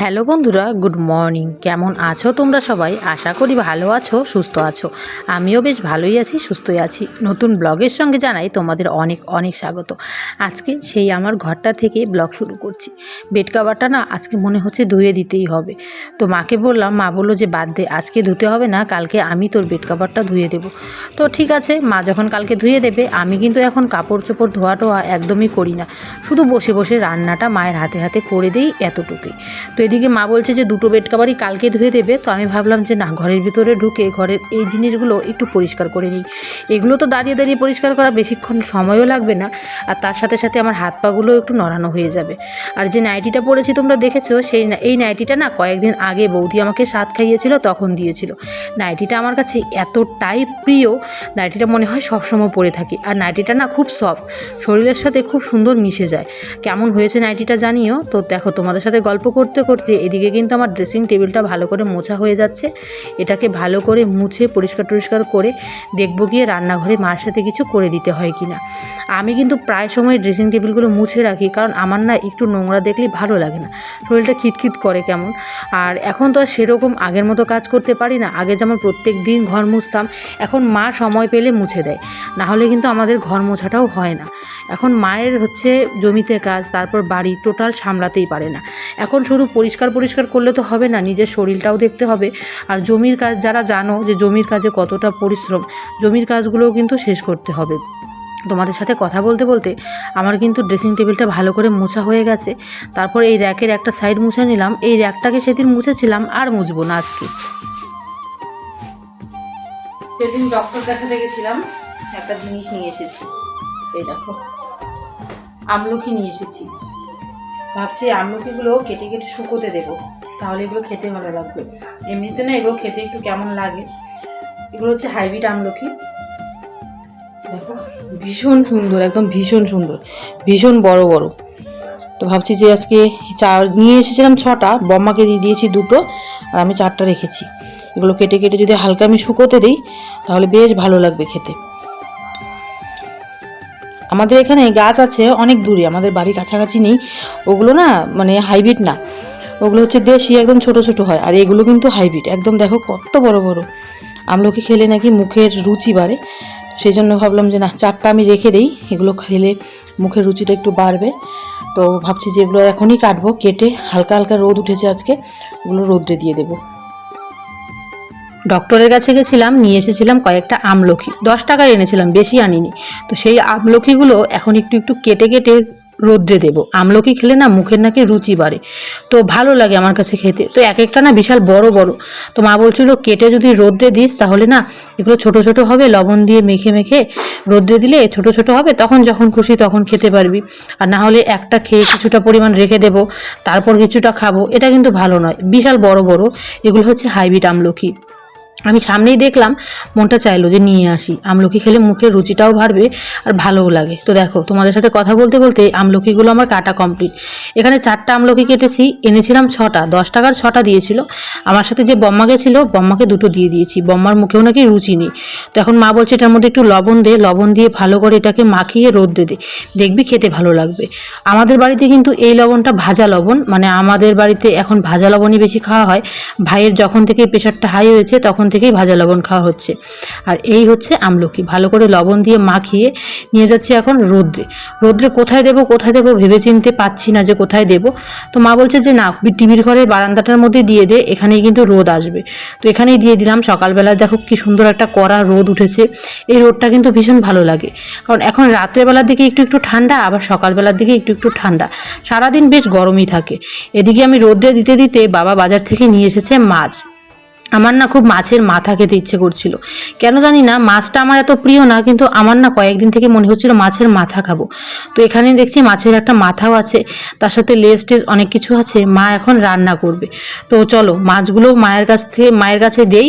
Hello বন্ধুরা, good morning. কেমন আছো তোমরা সবাই? আশা করি ভালো আছো, সুস্থ আছো। আমিও বেশ ভালোই আছি, সুস্থই আছি। নতুন ব্লগের সঙ্গে জানাই তোমাদের অনেক অনেক স্বাগত। আজকে সেই আমার ঘরটা থেকে ব্লগ শুরু করছি। বেড কাভারটা না আজকে মনে হচ্ছে ধুয়ে দিতেই হবে। তো মাকে বললাম, মা বলল যে বাদ দে, আজকে ধুতে হবে না, কালকে আমি তোর বেড কাভারটা ধুয়ে দেবো। তো ঠিক আছে, মা যখন কালকে ধুয়ে দেবে, আমি কিন্তু এখন কাপড় চোপড় ধোয়া টোয়া একদমই করি না। শুধু বসে বসে রান্নাটা মায়ের হাতে হাতে করে দিই এতটুকুই। তো এদিকে মা বলছে যে দুটো বেড কাভারই কালকে ধুয়ে দেবে। তো আমি ভাবলাম যে না, ঘরের ভিতরে ঢুকে ঘরের এই জিনিসগুলো একটু পরিষ্কার করে নিই। এগুলো তো দাঁড়িয়ে দাঁড়িয়ে পরিষ্কার করা বেশিক্ষণ সময়ও লাগবে না। আর তার সাথে সাথে আমার হাত পাগুলো একটু নড়ানো হয়ে যাবে। আর যে নাইটিটা পরেছি তোমরা দেখেছ, সেই এই নাইটিটা না কয়েকদিন আগে বৌদি আমাকে স্বাদ খাইয়েছিল, তখন দিয়েছিল। নাইটিটা আমার কাছে এতটাই প্রিয়, নাইটিটা মনে হয় সবসময় পরে থাকি। আর নাইটিটা না খুব সফট, শরীরের সাথে খুব সুন্দর মিশে যায়। কেমন হয়েছে নাইটিটা জানিও? তো দেখো তোমাদের সাথে গল্প করতে করতে, এদিকে কিন্তু আমার ড্রেসিং টেবিলটা ভালো করে মোছা হয়ে যাচ্ছে। এটাকে ভালো করে মুছে, পরিষ্কার টরিষ্কার করে দেখব গিয়ে রান্নাঘরে মার সাথে কিছু করে দিতে হয় কি না আমি কিন্তু প্রায় সময় ড্রেসিং টেবিলগুলো মুছে রাখি, কারণ আমার না একটু নোংরা দেখলে ভালো লাগে না। শরীরটা খিটখিট করে কেমন। আর এখন তো আর সেরকম আগের মতো কাজ করতে পারি না। আগে যেমন প্রত্যেক দিন ঘর মুছতাম, এখন মা সময় পেলে মুছে দেয়। না হলে কিন্তু আমাদের ঘর মোছাটাও হয় না। এখন মায়ের হচ্ছে জমিতে কাজ, তারপর বাড়ি, টোটাল সামলাতেই পারে না। এখন শুধু পরিষ্কার পরিষ্কার করলে তো হবে না, নিজের শরীরটাও দেখতে হবে। আর জমির কাজ, যারা জানো যে জমির কাজে কতটা পরিশ্রম, জমির কাজগুলোও কিন্তু শেষ করতে হবে। তোমাদের সাথে কথা বলতে বলতে আমার কিন্তু ড্রেসিং টেবিলটা ভালো করে মোছা হয়ে গেছে। তারপর এই র্যাকের একটা সাইড মুছে নিলাম। এই র্যাকটাকে সেদিন মুছেছিলাম, আর মুছবো না আজকে। সেদিন ডক্টর দেখাতে গেছিলাম, একটা জিনিস নিয়ে এসেছি। এই দেখো, আমলকি নিয়ে এসেছি। ভাবছি আমলকিগুলো কেটে কেটে শুকোতে দেবো। তাহলে এগুলো খেতে ভালো লাগবে। এমনিতে না এগুলো খেতে একটু কেমন লাগে? এগুলো হচ্ছে হাইব্রিড আমলকি। দেখো, ভীষণ সুন্দর, একদম ভীষণ সুন্দর, ভীষণ বড় বড়। তো ভাবছি যে আজকে চা নিয়ে এসেছিলাম ছটা, বম্মাকে দিয়ে দিয়েছি দুটো, আর আমি চারটা রেখেছি। এগুলো কেটে কেটে যদি হালকা আমি শুকোতে দিই, তাহলে বেশ ভালো লাগবে খেতে। আমাদের এখানে গাছ আছে, অনেক দূরে, আমাদের বাড়ির কাছাকাছি নেই। ওগুলো না মানে হাইব্রিড না। ওগুলো হচ্ছে দেশি, একদম ছোট ছোট হয়। আর এগুলো কিন্তু হাইব্রিড। একদম দেখো কত বড় বড়। আমলকি খেলে নাকি মুখের রুচি বাড়ে। সেই জন্য ভাবলাম যে না চারটা আমি রেখে দিই। এগুলো খেলে মুখের রুচিটা একটু বাড়বে। তো ভাবছি যে এগুলো এখনই কাটবো, কেটে হালকা হালকা রোদ উঠেছে আজকে। ওগুলো রোদ্রে দিয়ে দেবো। ডক্টরের কাছে গেছিলাম, নিয়ে এসেছিলাম কয়েকটা আমলকি দশ টাকার এনেছিলাম, বেশি আনিনি। তো সেই আমলকিগুলো এখন একটু একটু কেটে কেটে রোদ্রে দেবো। আমলকি খেলে না মুখের নাকি রুচি বাড়ে। তো ভালো লাগে আমার কাছে খেতে। তো এক একটা না বিশাল বড় বড়। তো মা বলছিল, কেটে যদি রোদ্রে দিস, তাহলে না এগুলো ছোট ছোট হবে, লবণ দিয়ে মেখে মেখে রোদ্রে দিলে ছোট ছোট হবে, তখন যখন খুশি তখন খেতে পারবি। আর না হলে একটা খেয়ে কিছুটা পরিমাণ রেখে দেবো, তারপর কিছুটা খাব। এটা কিন্তু ভালো নয়। বিশাল বড় বড়। এগুলো হচ্ছে হাইব্রিড আমলকি আমি সামনেই দেখলাম, মনটা চাইলো যে নিয়ে আসি। আমলকি খেলে মুখের রুচিটাও বাড়বে আর ভালোও লাগে। তো দেখো, তোমাদের সাথে কথা বলতে বলতে আমলকিগুলো আমার কাটা কমপ্লিট এখানে চারটা আমলকি কেটেছি, এনেছিলাম ছটা, দশ টাকার ছটা দিয়েছিল। আমার সাথে যে বম্মা গেছিল, বম্মাকে দুটো দিয়ে দিয়েছি। বম্মার মুখেও নাকি রুচি নেই। তো এখন মা বলছে এটার মধ্যে একটু লবণ দে, লবণ দিয়ে ভালো করে এটাকে মাখিয়ে রোদ্রে দে। দেখবি খেতে ভালো লাগবে। আমাদের বাড়িতে কিন্তু এই লবণটা ভাজা লবণ মানে আমাদের বাড়িতে এখন ভাজা লবণই বেশি খাওয়া হয়। ভাইয়ের যখন থেকে প্রেশারটা হাই হয়েছে, তখন থেকেই ভাজা লবণ খাওয়া হচ্ছে। আর এই হচ্ছে আমলকি। ভালো করে লবণ দিয়ে মাখিয়ে নিয়ে যাচ্ছি এখন রোদ্রে। রোদ্রে কোথায় দেবো কোথায় দেবো ভেবে চিনতে পাচ্ছি না যে কোথায় দেবো। তো মা বলছে যে, না টিভির ঘরের বারান্দাটার মধ্যে দিয়ে দে, এখানেই কিন্তু রোদ আসবে। তো এখানেই দিয়ে দিলাম। সকালবেলা দেখো কি সুন্দর একটা কড়া রোদ উঠেছে। এই রোদটা কিন্তু ভীষণ ভালো লাগে। কারণ এখন রাত্রেবেলার দিকে একটু একটু ঠান্ডা, আবার সকালবেলার দিকে একটু একটু ঠান্ডা। সারাদিন বেশ গরমই থাকে। এদিকে আমি রোদ্রে দিতে দিতে বাবা বাজার থেকে নিয়ে এসেছে মাছ। আমার না খুব মাছের মাথা খেতে ইচ্ছে করছিল। কেন জানি না, মাছটা আমার এত প্রিয় না, কিন্তু আমার না কয়েকদিন থেকে মনে হচ্ছিল মাছের মাথা খাব। তো এখানে দেখছি মাছের একটা মাথাও আছে, তার সাথে লেস টেস অনেক কিছু আছে, মা এখন রান্না করবে। তো চলো, মাছগুলো মায়ের কাছ থেকে, মায়ের কাছে দেই,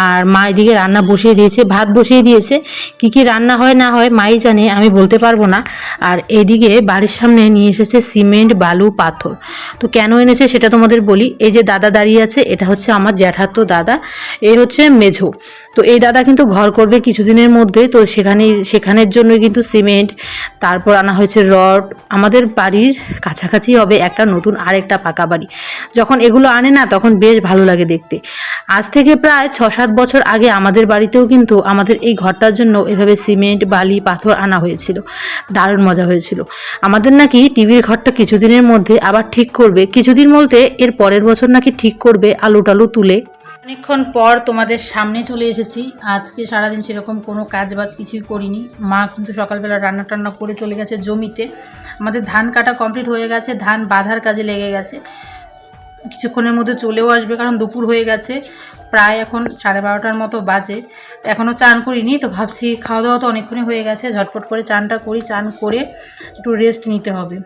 আর মা এদিকে রান্না বসিয়ে দিয়েছে, ভাত বসিয়ে দিয়েছে। কি কি রান্না হয়, না হয়, মাই জানে, আমি বলতে পারব না। আর এদিকে বাড়ির সামনে নিয়ে এসেছে সিমেন্ট, বালু, পাথর। তো কেন এনেছে সেটা তোমাদের বলি। এই যে দাদা দাঁড়িয়ে আছে, এটা হচ্ছে আমার জ্যাঠাতো দাদা। দাদা, এই হচ্ছে মেঝো। তো এই দাদা কিন্তু ঘর করবে কিছুদিনের মধ্যে, তো সেখানে সেখানের জন্য কিন্তু সিমেন্ট, তারপর আনা হয়েছে রড। আমাদের বাড়ির কাছাকাছি হবে একটা নতুন আরেকটা পাকা বাড়ি। যখন এগুলো আনে না, তখন বেশ ভালো লাগে দেখতে। আজ থেকে প্রায় ছ সাত বছর আগে আমাদের বাড়িতেও কিন্তু আমাদের এই ঘরটার জন্য এভাবে সিমেন্ট, বালি, পাথর আনা হয়েছিল। দারুণ মজা হয়েছিল। আমাদের নাকি টিভির ঘরটা কিছুদিনের মধ্যে আবার ঠিক করবে। কিছুদিন বলতে এর পরের বছর নাকি ঠিক করবে আলু টালু তুলে। অনেকক্ষণ পর তোমাদের সামনে চলে এসেছি। আজকে সারাদিন সেরকম কোনো কাজ বাজ কিছুই করিনি। মা কিন্তু সকালবেলা রান্না টান্না করে চলে গেছে জমিতে। আমাদের ধান কাটা কমপ্লিট হয়ে গেছে, ধান বাঁধার কাজে লেগে গেছে। কিছুক্ষণের মধ্যে চলেও আসবে কারণ দুপুর হয়ে গেছে, প্রায় এখন সাড়ে বারোটার মতো বাজে। এখনও চান করিনি, তো ভাবছি খাওয়া দাওয়া তো অনেকক্ষণই হয়ে গেছে। ঝটপট করে চানটা করি, চান করে একটু রেস্ট নিতে হবে।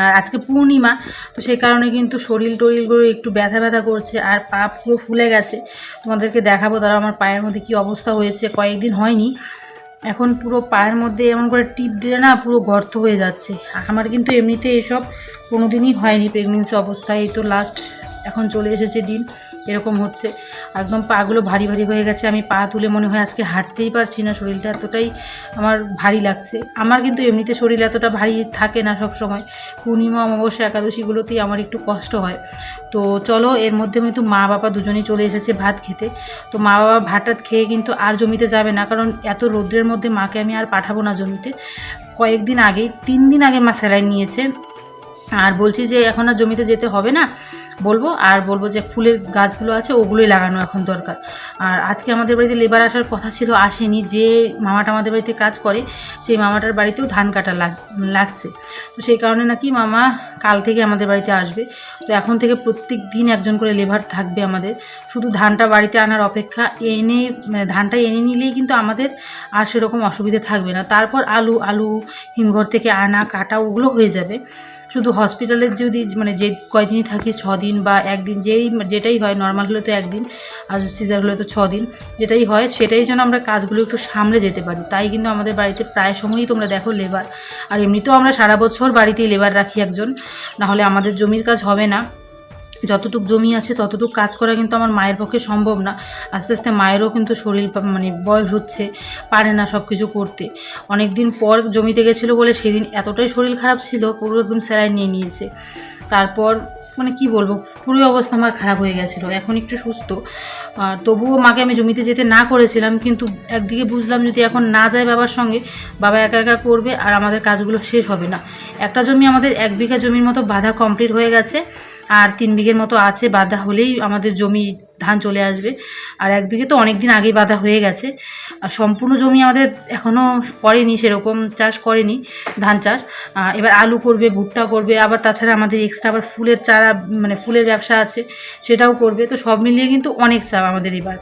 আর আজকে পূর্ণিমা, তো সেই কারণে কিন্তু শরীর টরিলগুলো একটু ব্যথা ব্যথা করছে আর পা পুরো ফুলে গেছে। তোমাদেরকে দেখাবো তারা আমার পায়ের মধ্যে কি অবস্থা হয়েছে, কয়েকদিন হয়নি। এখন পুরো পায়ের মধ্যে এমন করে টিপ দিলে না পুরো গর্ত হয়ে যাচ্ছে। আমার কিন্তু এমনিতে এসব কোনো দিনই হয়নি প্রেগনেন্সি অবস্থায়, এই তো লাস্ট এখন চলে এসেছে দিন এরকম হচ্ছে। একদম পাগুলো ভারী ভারী হয়ে গেছে, আমি পা তুলে মনে হয় আজকে হাঁটতেই পারছি না, শরীরটা এতটাই আমার ভারী লাগছে। আমার কিন্তু এমনিতে শরীর এতটা ভারী থাকে না সব সময় পূর্ণিমা অমাবস্যা একাদশীগুলোতেই আমার একটু কষ্ট হয়। তো চলো, এর মধ্যে কিন্তু মা বাবা দুজনেই চলে এসেছে ভাত খেতে। তো মা বাবা ভাত টাত খেয়ে কিন্তু আর জমিতে যাবে না, কারণ এত রৌদ্রের মধ্যে মাকে আমি আর পাঠাবো না জমিতে। কয়েকদিন আগেই, তিন দিন আগে মা স্যালাইন নিয়েছে। আর বলছি যে এখন আর জমিতে যেতে হবে না বলব আর বলব যে ফুলের গাছগুলো আছে ওগুলোই লাগানো এখন দরকার। আর আজকে আমাদের বাড়িতে লেবার আসার কথা ছিল, আসেনি। যে মামাটা আমাদের বাড়িতে কাজ করে, সেই মামাটার বাড়িতেও ধান কাটা লাগ, লাগছে। তো সেই কারণে নাকি মামা কাল থেকে আমাদের বাড়িতে আসবে। তো এখন থেকে প্রত্যেক দিন একজন করে লেবার থাকবে আমাদের। শুধু ধানটা বাড়িতে আনার অপেক্ষা, এনে মানে ধানটা এনে নিলেই কিন্তু আমাদের আর সেরকম অসুবিধে থাকবে না। তারপর আলু আলু, হিমঘর থেকে আনা, কাটা, ওগুলো হয়ে যাবে। শুধু হসপিটালের যদি মানে যে কয়দিনই থাকি ছ দিন বা একদিন, যেই, যেটাই হয়, নর্মাল হলে তো একদিন, আর সিজার হলে তো ছ দিন যেটাই হয়, সেটাই যেন আমরা কাজগুলো একটু সামলে যেতে পারি। তাই কিন্তু আমাদের বাড়িতে প্রায় সময়ই তোমরা দেখো লেবার। আর এমনিতেও আমরা সারা বছর বাড়িতেই লেবার রাখি একজন। নাহলে আমাদের জমির কাজ হবে না। যতটুকু জমি আছে, ততটুকু কাজ করা কিন্তু আমার মায়ের পক্ষে সম্ভব না। আস্তে আস্তে মায়েরও কিন্তু শরীর মানে বয়স হচ্ছে, পারে না সব কিছু করতে। অনেক দিন পর জমিতে গেছিল বলে সেদিন এতটাই শরীর খারাপ ছিল, পুরো একদম স্যালাইন নিয়ে নিয়েছে। তারপর মানে কি বলব পুরো অবস্থা আমার খারাপ হয়ে গেছিল। এখন একটু সুস্থ। আর তবুও মাকে আমি জমিতে যেতে না করেছিলাম, কিন্তু একদিকে বুঝলাম যদি এখন না যায় বাবার সঙ্গে, বাবা একা একা করবে আর আমাদের কাজগুলো শেষ হবে না। একটা জমি আমাদের এক বিঘা জমির মতো বাধা কমপ্লিট হয়ে গেছে, আর তিন বিঘের মতো আছে, বাধা হলেই আমাদের জমি ধান চলে আসবে। আর এক বিঘে তো অনেক দিন আগেই বাঁধা হয়ে গেছে। আর সম্পূর্ণ জমি আমাদের এখনও করেনি সেরকম চাষ করেনি ধান চাষ। এবার আলু করবে, ভুট্টা করবে, আবার তাছাড়া আমাদের এক্সট্রা আবার ফুলের চারা মানে ফুলের ব্যবসা আছে, সেটাও করবে। তো সব মিলিয়ে কিন্তু অনেক চাপ আমাদের এবার।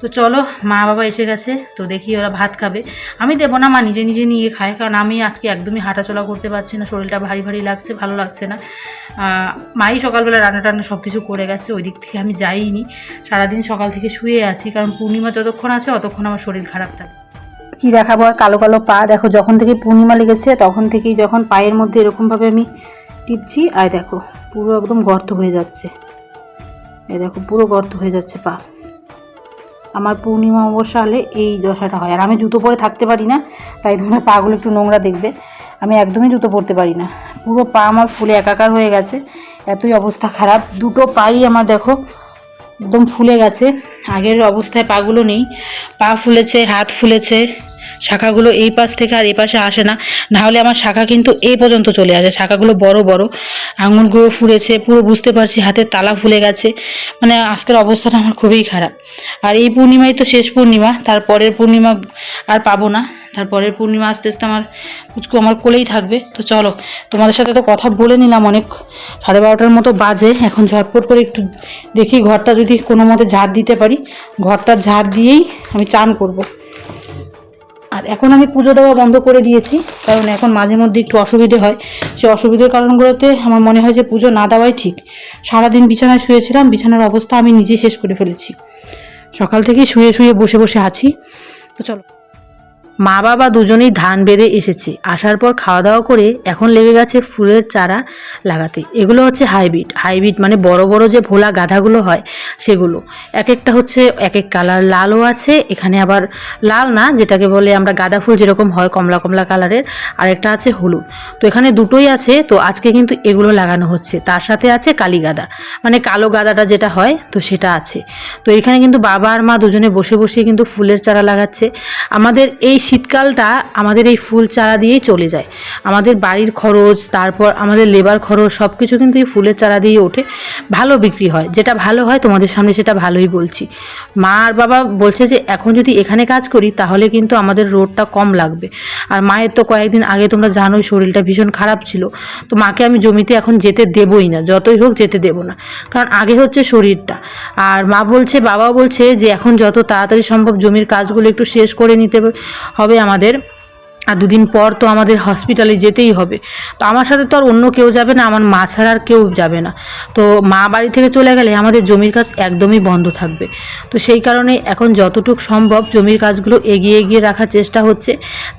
তো চলো, মা বাবা এসে গেছে, তো দেখি ওরা ভাত খাবে। আমি দেবো না, মা নিজে নিজে নিয়ে খায়, কারণ আমি আজকে একদমই হাঁটাচলা করতে পারছি না, শরীরটা ভারী ভারী লাগছে, ভালো লাগছে না। মাই সকালবেলা রান্না টান্না সব কিছু করে গেছে, ওই দিক থেকে আমি যাইনি। সারাদিন সকাল থেকে শুয়ে আছি, কারণ পূর্ণিমা যতক্ষণ আছে অতক্ষণ আমার শরীর খারাপ থাকে। কি দেখাবো আর? কালো কালো পা। দেখো, যখন থেকে পূর্ণিমা লেগেছে, তখন থেকেই যখন পায়ের মধ্যে এরকমভাবে আমি টিপছি আর দেখো, পুরো একদম গর্ত হয়ে যাচ্ছে। এই দেখো, পুরো গর্ত হয়ে যাচ্ছে পা। আমার পূর্ণিমা অমাবস্যা হলে এই দশাটা হয়। আর আমি জুতো পরে থাকতে পারি না, তাই তোমরা পাগুলো একটু নোংরা দেখবে। আমি একদমই জুতো পরতে পারি না। পুরো পা আমার ফুলে একাকার হয়ে গেছে, এতই অবস্থা খারাপ। দুটো পাই আমার দেখো একদম ফুলে গেছে। আগের অবস্থায় পাগুলো নেই। পা ফুলেছে হাত ফুলেছে। শাখাগুলো এই পাশ থেকে আর এই পাশে আসে না। না হলে আমার শাখা কিন্তু এই পর্যন্ত চলে আসে। শাখাগুলো বড় বড়। আঙুলগুলো ফুলেছে, পুরো বুঝতে পারছি হাতের তালা ফুলে গেছে। মানে আজকের অবস্থাটা আমার খুবই খারাপ। আর এই পূর্ণিমাই তো শেষ পূর্ণিমা তারপরের পূর্ণিমা আর পাবো না। তারপরের পূর্ণিমা আস্তে আস্তে আমার পুচকু আমার কোলেই থাকবে। তো চলো, তোমাদের সাথে তো কথা বলে নিলাম অনেক। সাড়ে বারোটার মতো বাজে। এখন ঝটপট করে একটু দেখি, ঘরটা যদি কোনো মতে ঝাড় দিতে পারি। ঘরটা ঝাড় দিয়েই আমি চান করব। আর এখন আমি পুজো দেওয়া বন্ধ করে দিয়েছি, কারণ এখন মাঝে মধ্যে একটু অসুবিধে হয়। সে অসুবিধার কারণগুলোতে আমার মনে হয় যে পুজো না দেওয়াই ঠিক। সারাদিন বিছানায় শুয়েছিলাম, বিছানার অবস্থা আমি নিজে শেষ করে ফেলেছি। সকাল থেকেই শুয়ে শুয়ে বসে বসে আছি। তো চলো। মা বাবা দুজনেই ধান বেঁধে এসেছে। আসার পর খাওয়া দাওয়া করে এখন লেগে গেছে ফুলের চারা লাগাতে। এগুলো হচ্ছে হাইব্রিড। হাইব্রিড মানে বড় বড় যে ভোলা গাধাগুলো হয়, সেগুলো। এক একটা হচ্ছে এক এক কালার। লালও আছে, এখানে আবার লাল না, যেটাকে বলে আমরা গাঁদা ফুল যেরকম হয় কমলা কমলা কালারের। আর একটা আছে হলুদ। তো এখানে দুটোই আছে, তো আজকে কিন্তু এগুলো লাগানো হচ্ছে। তার সাথে আছে কালী গাদা। মানে কালো গাদাটা যেটা হয়, তো সেটা আছে। তো এখানে কিন্তু বাবা আর মা দুজনে বসে বসে কিন্তু ফুলের চারা লাগাচ্ছে। আমাদের এই শীতকালটা আমাদের এই ফুল চারা দিয়েই চলে যায়। আমাদের বাড়ির খরচ, তারপর আমাদের লেবার খরচ সব কিছু কিন্তু এই ফুলের চারা দিয়েই ওঠে। ভালো বিক্রি হয়। যেটা ভালো হয় তোমাদের সামনে সেটা ভালোই বলছি। মা আর বাবা বলছে যে, এখন যদি এখানে কাজ করি, তাহলে কিন্তু আমাদের রোডটা কম লাগবে। আর মায়ের তো কয়েকদিন আগে তোমরা জানোই শরীরটা ভীষণ খারাপ ছিল। তো মাকে আমি জমিতে এখন যেতে দেবই না, যতই হোক যেতে দেবো না। কারণ আগে হচ্ছে শরীরটা। আর মা বলছে বাবা বলছে যে, এখন যত তাড়াতাড়ি সম্ভব জমির কাজগুলো একটু শেষ করে নিতে হবে আমাদের আর দুদিন পর তো আমাদের হসপিটালে যেতেই হবে। তো আমার সাথে তো আর অন্য কেউ যাবে না, আমার মা ছাড়া আর কেউ যাবে না। তো মা বাড়ি থেকে চলে গেলে আমাদের জমির কাজ একদমই বন্ধ থাকবে। তো সেই কারণে এখন যতটুকু সম্ভব জমির কাজগুলো এগিয়ে এগিয়ে রাখার চেষ্টা হচ্ছে।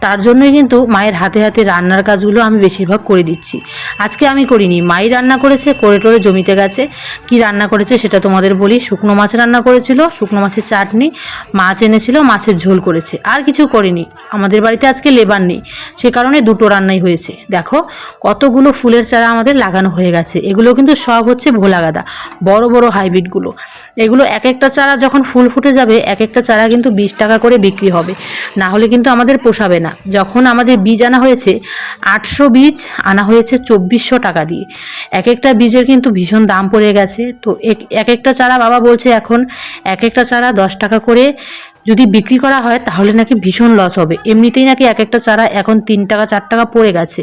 তার জন্যই কিন্তু মায়ের হাতে হাতে রান্নার কাজগুলো আমি বেশিরভাগ করে দিচ্ছি। আজকে আমি করিনি, মাই রান্না করেছে করে টোরে জমিতে গেছে। কি রান্না করেছে সেটা তোমাদের বলি। শুকনো মাছ রান্না করেছিল, শুকনো মাছের চাটনি, মাছ এনেছিল, মাছের ঝোল করেছে। আর কিছু করিনি। আমাদের বাড়িতে আজকে লেবার নেই। সে কারণে দুটো রান্নাই হয়েছে। দেখো, কতগুলো ফুলের চারা আমাদের লাগানো হয়ে গেছে। এগুলো কিন্তু সব হচ্ছে ভোলা গাদা, বড় বড় হাইব্রিডগুলো। এগুলো এক একটা চারা যখন ফুল ফুটে যাবে এক একটা চারা কিন্তু বিশ টাকা করে বিক্রি হবে। না হলে কিন্তু আমাদের পোষাবে না। যখন আমাদের বীজ আনা হয়েছে, আটশো বীজ আনা হয়েছে চব্বিশশো টাকা দিয়ে। এক একটা বীজের কিন্তু ভীষণ দাম পড়ে গেছে। তো এক একটা চারা বাবা বলছে এখন এক একটা চারা দশ টাকা করে যদি বিক্রি করা হয়, তাহলে নাকি ভীষণ লস হবে। এমনিতেই নাকি এক একটা চারা এখন তিন টাকা, চার টাকা পড়ে গেছে।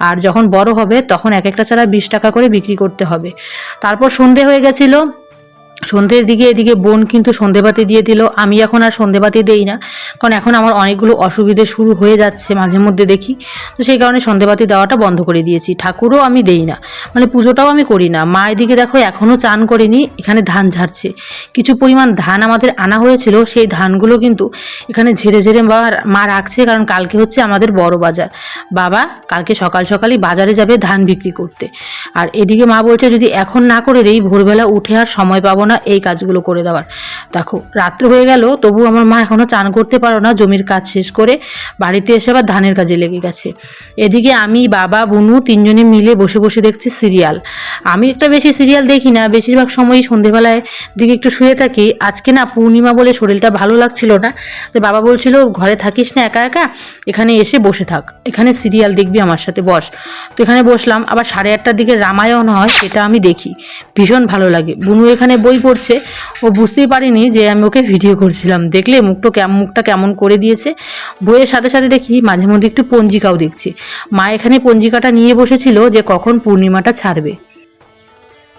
আর যখন বড় হবে, তখন এক একটা চারা বিশ টাকা করে বিক্রি করতে হবে। তারপর সন্ধে হয়ে গেছিল সন্ধ্যের দিকে এদিকে বোন কিন্তু সন্ধেবাতি দিয়ে দিল। আমি এখন আর সন্ধেবাতি দেই না, কারণ এখন আমার অনেকগুলো অসুবিধে শুরু হয়ে যাচ্ছে মাঝে মধ্যে দেখি। তো সেই কারণে সন্ধেবাতি দেওয়াটা বন্ধ করে দিয়েছি। ঠাকুরও আমি দেই না মানে পুজোটাও আমি করি না। মা এদিকে দেখো এখনও চান করিনি, এখানে ধান ঝাড়ছে। কিছু পরিমাণ ধান আমাদের আনা হয়েছিল, সেই ধানগুলো কিন্তু এখানে ঝেড়ে ঝেড়ে মা মা রাখছে, কারণ কালকে হচ্ছে আমাদের বড় বাজার। বাবা, কালকে সকাল সকালই বাজারে যাবে ধান বিক্রি করতে। আর এদিকে মা বলছে, যদি এখন না করে দেই, ভোরবেলা উঠে আর সময় পাবো না এই কাজগুলো করে দেওয়ার। দেখো, রাত্র হয়ে গেল, তবু আমার মা এখনও চান করতে পারো না, জমির কাজ শেষ করে বাড়িতে এসে আবার ধানের কাজে লেগে গেছে। এদিকে আমি, বাবা, বুনু তিনজনে মিলে বসে বসে দেখছি সিরিয়াল। আমি একটা বেশি সিরিয়াল দেখি না, বেশিরভাগ সময়ই সন্ধেবেলায় দিকে একটু শুয়ে থাকি। আজকে না পূর্ণিমা বলে শরীরটা ভালো লাগছিল না। তো বাবা বলছিল, ঘরে থাকিস না একা একা? এখানে এসে বসে থাক। এখানে সিরিয়াল দেখবি, আমার সাথে বস। তো এখানে বসলাম। আবার সাড়ে আটটার দিকে রামায়ণ হয়, সেটা আমি দেখি। ভীষণ ভালো লাগে। বুনু এখানে বই পড়ছে ও বুঝতেই পারিনি যে আমি ওকে ভিডিও করছিলাম। দেখলে মুখটা কেমন মুখটা কেমন করে দিয়েছে। বইয়ের সাথে সাথে দেখি মাঝে মধ্যে একটু পঞ্জিকাও দেখছি। মা এখানে পঞ্জিকাটা নিয়ে বসেছিল যে কখন পূর্ণিমাটা ছাড়বে।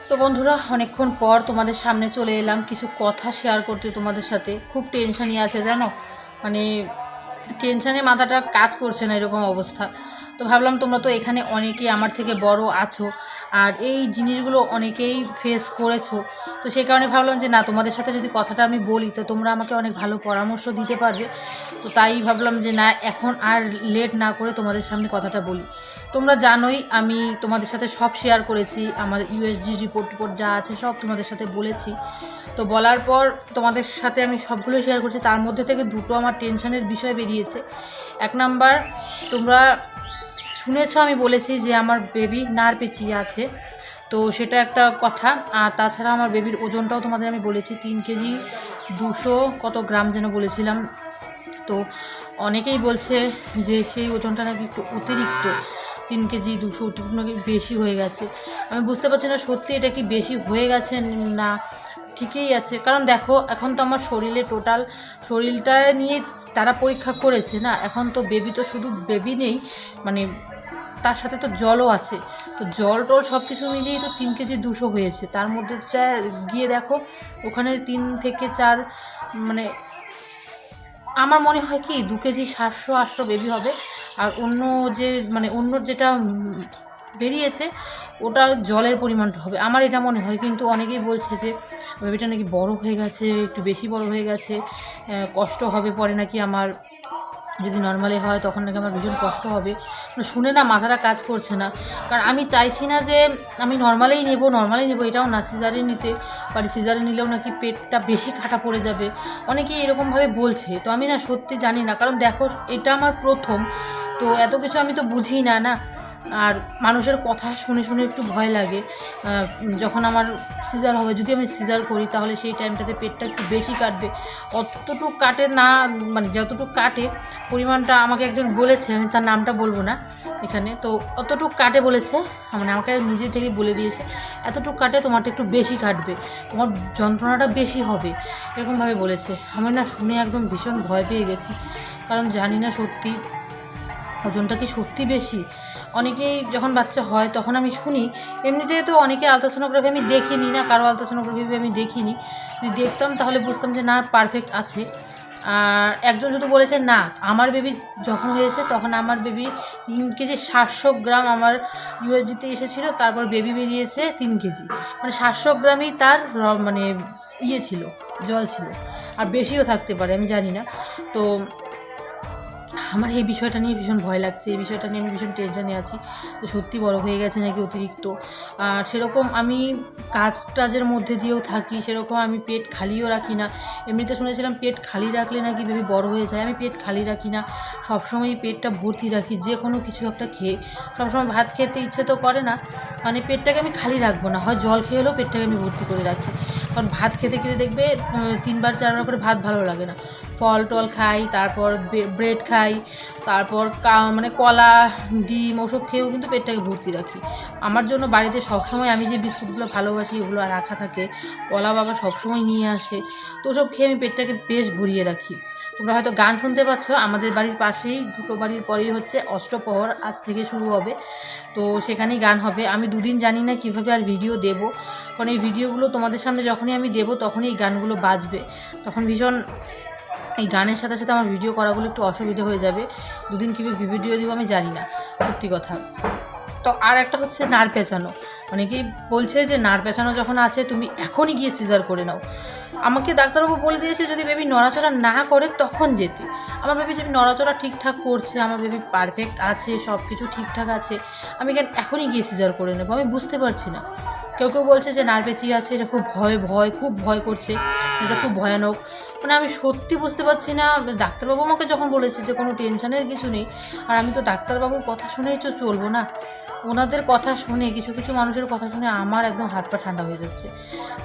তো বন্ধুরা, অনেকক্ষণ পর তোমাদের সামনে চলে এলাম। কিছু কথা শেয়ার করতে তোমাদের সাথে। খুব টেনশনই আছে, জানো? মানে টেনশানে মাথাটা কাজ করছে না এরকম অবস্থা। তো ভাবলাম তোমরা তো এখানে অনেকেই আমার থেকে বড় আছো। আর এই জিনিসগুলো অনেকেই ফেস করেছ। তো সেই কারণে ভাবলাম যে, না, তোমাদের সাথে যদি কথাটা আমি বলি, তো তোমরা আমাকে অনেক ভালো পরামর্শ দিতে পারবে। তো তাই ভাবলাম যে, না, এখন আর লেট না করে তোমাদের সামনে কথাটা বলি। তোমরা জানোই আমি তোমাদের সাথে সব শেয়ার করেছি, আমার ইউএসজি রিপোর্ট টিপোর্ট যা আছে সব তোমাদের সাথে বলেছি। তো বলার পর তোমাদের সাথে আমি সবগুলো শেয়ার করছি, তার মধ্যে থেকে দুটো আমার টেনশনের বিষয় বেরিয়েছে। এক নাম্বার তোমরা শুনেছ আমি বলেছি যে আমার বেবি নার পেঁচিয়ে আছে। তো সেটা একটা কথা। আর তাছাড়া আমার বেবির ওজনটাও তোমাদের আমি বলেছি, তিন কেজি দুশো কত গ্রাম যেন বলেছিলাম। তো অনেকেই বলছে যে সেই ওজনটা নাকি একটু অতিরিক্ত, তিন কেজি দুশো নাকি বেশি হয়ে গেছে। আমি বুঝতে পারছি না সত্যি এটা কি বেশি হয়ে গেছে না ঠিকই আছে। কারণ দেখো, এখন তো আমার শরীরে টোটাল শরীরটা নিয়ে তারা পরীক্ষা করেছে না, এখন তো বেবি তো শুধু বেবি নেই মানে তার সাথে তো জলও আছে। তো জল টল সব কিছু মিলিয়েই তো তিন কেজি দুশো হয়েছে। তার মধ্যে গিয়ে দেখো, ওখানে তিন থেকে চার মানে আমার মনে হয় কি, দু কেজি সাতশো আটশো বেবি হবে। আর অন্য যে মানে অন্য যেটা বেরিয়েছে, ওটা জলের পরিমাণটা হবে। আমার এটা মনে হয়, কিন্তু অনেকেই বলছে যে, বেবিটা নাকি বড় হয়ে গেছে, একটু বেশি বড় হয়ে গেছে কষ্ট হবে পরে নাকি আমার যদি নর্মালি হয়, তখন নাকি আমার ভীষণ কষ্ট হবে। মানে শুনে না মাথাটা কাজ করছে না। কারণ আমি চাইছি না যে আমি নর্মালেই নেব নর্মালেই নেব, এটাও না সিজারে নিতে পারি। সিজারে নিলেও নাকি পেটটা বেশি খাটা পড়ে যাবে। অনেকেই এরকমভাবে বলছে। তো আমি না সত্যি জানি না। কারণ দেখো, এটা আমার প্রথম। তো এত কিছু আমি তো বুঝি না না? আর মানুষের কথা শুনে শুনে একটু ভয় লাগে। যখন আমার সিজার হবে, যদি আমি সিজার করি, তাহলে সেই টাইমটাতে পেটটা একটু বেশি কাটবে। অতটুকু কাটে না মানে যতটুকু কাটে, পরিমাণটা আমাকে একজন বলেছে, আমি তার নামটা বলব না এখানে। তো অতটুকু কাটে বলেছে মানে আমাকে নিজে থেকেই বলে দিয়েছে, এতটুকু কাটে তোমারটা একটু বেশি কাটবে, তোমার যন্ত্রণাটা বেশি হবে। এরকমভাবে বলেছে। আমি না শুনে একদম ভীষণ ভয় পেয়ে গেছি। কারণ জানি না সত্যি, ওজনটা কি সত্যি বেশি? অনেকেই যখন বাচ্চা হয় তখন আমি শুনি। এমনিতে তো অনেকে আলট্রাসোনোগ্রাফি আমি দেখিনি না, কারও আলট্রাসোনোগ্রাফি আমি দেখিনি। যদি দেখতাম তাহলে বুঝতাম যে না পারফেক্ট আছে। আর একজন শুধু বলেছে, না, আমার বেবি যখন হয়েছে তখন আমার বেবি তিন কেজি সাতশো গ্রাম আমার ইউএসজিতে এসেছিল, তারপর বেবি বেরিয়েছে তিন কেজি। মানে সাতশো গ্রামই তার মানে ইয়ে ছিল, জল ছিল। আর বেশিও থাকতে পারে, আমি জানি না। তো আমার এই বিষয়টা নিয়ে ভীষণ ভয় লাগছে, এই বিষয়টা নিয়ে আমি ভীষণ টেনশনে আছি। যে সত্যি বড় হয়ে গেছে নাকি অতিরিক্ত? আর সেরকম আমি কাজ টাজের মধ্যে দিয়েও থাকি, সেরকম আমি পেট খালিও রাখি না। এমনিতে শুনেছিলাম পেট খালি রাখলে নাকি বেবি বড় হয়ে যায়, আমি পেট খালি রাখি না। সবসময় পেটটা ভর্তি রাখি, যে কোনো কিছু একটা খেয়ে। সবসময় ভাত খেতে ইচ্ছে তো করে না মানে পেটটাকে আমি খালি রাখব না। হয় জল খেয়ে হলেও পেটটাকে আমি ভর্তি করে রাখি। কারণ ভাত খেতে খেতে দেখবে তিনবার, চারবার করে ভাত ভালো লাগে না। ফল টল খাই, তারপর ব্রেড খাই, তারপর মানে কলা, ডিম, ওসব খেয়েও কিন্তু পেটটাকে ভর্তি রাখি। আমার জন্য বাড়িতে সবসময় আমি যে বিস্কুটগুলো ভালোবাসি ওগুলো রাখা থাকে, কলা বাবা সবসময় নিয়ে আসে। তো ওসব খেয়ে আমি পেটটাকে বেশ ভরিয়ে রাখি। তোমরা হয়তো গান শুনতে পাচ্ছ, আমাদের বাড়ির পাশেই, দুটো বাড়ির পরেই হচ্ছে অষ্টপ্রহর আজ থেকে শুরু হবে। তো সেখানেই গান হবে। আমি দুদিন জানি না কীভাবে আর ভিডিও দেব। কারণ এই ভিডিওগুলো তোমাদের সামনে যখনই আমি দেবো, তখনই এই গানগুলো বাজবে। তখন ভীষণ এই গানের সাথে সাথে আমার ভিডিও করাগুলো একটু অসুবিধা হয়ে যাবে। দুদিন কীভাবে ভিডিও দেবো আমি জানি না, সত্যি কথা। তো আর একটা হচ্ছে নার পেঁচানো। অনেকেই বলছে যে নার পেঁচানো যখন আছে, তুমি এখনই গিয়ে সিজার করে নাও। আমাকে ডাক্তারবাবু বলে দিয়েছে, যদি বেবি নড়াচড়া না করে, তখন যেতে। আমার বেবি যদি নড়াচড়া ঠিকঠাক করছে, আমার বেবি পারফেক্ট আছে সব কিছু ঠিকঠাক আছে, আমি কেন এখনই গিয়ে সিজার করে নেব? আমি বুঝতে পারছি না। কেউ কেউ বলছে যে নার্ভেচি আছে, এটা খুব ভয় ভয়, খুব ভয় করছে। এটা খুব ভয়ানক। মানে আমি সত্যি বুঝতে পারছি না। ডাক্তারবাবু আমাকে যখন বলেছে যে কোনো টেনশনের কিছু নেই, আর আমি তো ডাক্তারবাবুর কথা শুনেই তো চলবো না, ওনাদের কথা শুনে, কিছু কিছু মানুষের কথা শুনে আমার একদম হাত পা ঠান্ডা হয়ে যাচ্ছে।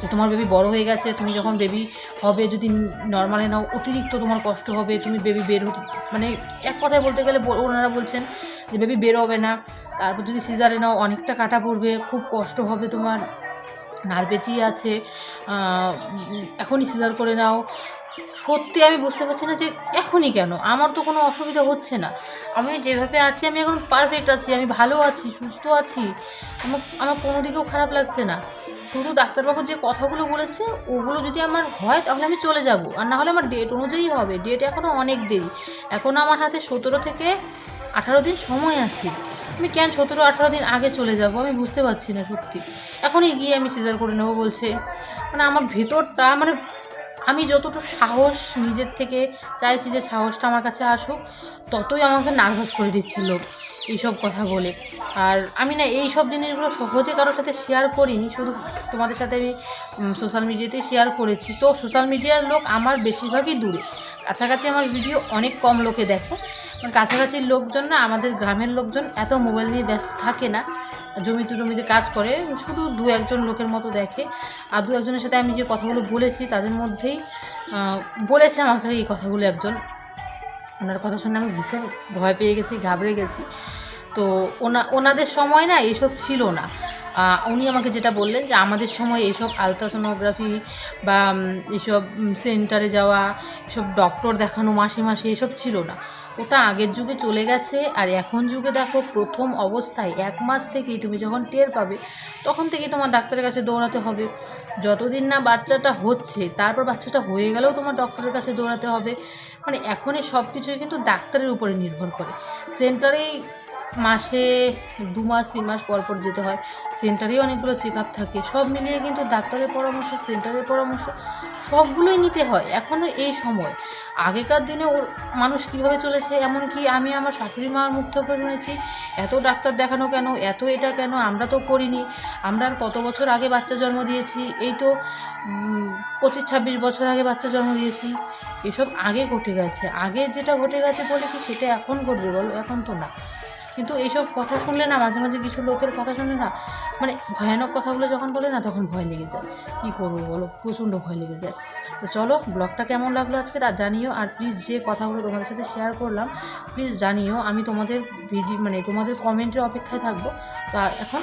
যে তোমার বেবি বড় হয়ে গেছে, তুমি যখন বেবি হবে, যদি নর্মালে নাও, অতিরিক্ত তোমার কষ্ট হবে, তুমি বেবি বের মানে এক কথায় বলতে গেলে ওনারা বলছেন যে বেবি বের হবে না। তারপর যদি সিজারে নাও, অনেকটা কাটা পড়বে, খুব কষ্ট হবে তোমার নার্ভেচি আছে এখনই সিজার করে নাও। সত্যি আমি বুঝতে পারছি না যে এখনই কেন? আমার তো কোনো অসুবিধা হচ্ছে না। আমি যেভাবে আছি, আমি এখন পারফেক্ট আছি, আমি ভালো আছি, সুস্থ আছি। আমার আমার কোনো দিকেও খারাপ লাগছে না। শুধু ডাক্তারবাবু যে কথাগুলো বলেছে, ওগুলো যদি আমার হয়, তাহলে আমি চলে যাব। আর না হলে আমার ডেট অনুযায়ী হবে। ডেট এখনও অনেক দেরি। এখনও আমার হাতে সতেরো থেকে আঠারো দিন সময় আছে। আমি কেন সতেরো, আঠারো দিন আগে চলে যাব? আমি বুঝতে পারছি না সত্যি। এখনই গিয়ে আমি সিজার করে নেব বলছে। মানে আমার ভেতরটা মানে আমি যতটুকু সাহস নিজের থেকে চাইছি যে সাহসটা আমার কাছে আসুক, ততই আমাকে নার্ভাস করে দিচ্ছে লোক এইসব কথা বলে। আর আমি না এই সব জিনিসগুলো সহজে কারোর সাথে শেয়ার করিনি, শুধু তোমাদের সাথে আমি সোশ্যাল মিডিয়াতে শেয়ার করেছি। তো সোশ্যাল মিডিয়ার লোক আমার বেশিরভাগই দূরে। কাছাকাছি আমার ভিডিও অনেক কম লোকে দেখে। কাছাকাছির লোকজন না, আমাদের গ্রামের লোকজন এত মোবাইল নিয়ে ব্যস্ত থাকে না। জমিতে জমিতে কাজ করে শুধু দু একজন লোকের মতো দেখে। আর দু একজনের সাথে আমি যে কথাগুলো বলেছি তাদের মধ্যেই বলেছে আমাকে এই কথাগুলো একজন। ওনার কথা শুনে আমি ভীষণ ভয় পেয়ে গেছি ঘাবড়ে গেছি। তো ওনা ওনাদের সময় না এসব ছিল না। উনি আমাকে যেটা বললেন যে আমাদের সময় এইসব আলট্রাসোনোগ্রাফি বা উম, এইসব সেন্টারে যাওয়া এসব ডক্টর দেখানো মাসে মাসে এসব ছিল না। ওটা আগের যুগে চলে গেছে আর এখন যুগে দেখো প্রথম অবস্থায় এক মাস থেকেই তুমি যখন টের পাবে, তখন থেকেই তোমার ডাক্তারের কাছে দৌড়াতে হবে। যতদিন না বাচ্চাটা হচ্ছে, তারপর বাচ্চাটা হয়ে গেলেও তোমার ডক্টরের কাছে দৌড়াতে হবে। মানে এখনই সব কিছুই কিন্তু ডাক্তারের উপরে নির্ভর করে। সেন্টারেই মাসে দু মাস, তিন মাস পর পর যেতে হয়। সেন্টারেই অনেকগুলো চেক আপ থাকে। সব মিলিয়ে কিন্তু ডাক্তারের পরামর্শ, সেন্টারের পরামর্শ, সবগুলোই নিতে হয় এখনও এই সময়। আগেকার দিনে ওর মানুষ কীভাবে চলেছে, এমনকি আমি আমার শাশুড়ি মার মুখ থেকে শুনেছি, এত ডাক্তার দেখানো কেন, এত এটা কেন, আমরা তো করিনি। আমরা আর কত বছর আগে বাচ্চা জন্ম দিয়েছি, এই তো পঁচিশ, ছাব্বিশ বছর আগে বাচ্চা জন্ম দিয়েছি। এসব আগে ঘটে গেছে। আগে যেটা ঘটে গেছে বলে কি সেটা এখন ঘটবে বলো? এখন তো না। কিন্তু এইসব কথা শুনলে না মাঝে মাঝে কিছু লোকের কথা শুনলে না মানে ভয়ানক কথাগুলো যখন বলে না তখন ভয় লেগে যায়। কী করব বলো? প্রচণ্ড ভয় লেগে যায়। তো চলো, ব্লগটা কেমন লাগল আজকে আর জানিও। আর প্লিজ যে কথাগুলো তোমাদের সাথে শেয়ার করলাম প্লিজ জানিও আমি তোমাদের ভিডিও মানে তোমাদের কমেন্টের অপেক্ষায় থাকব। তো এখন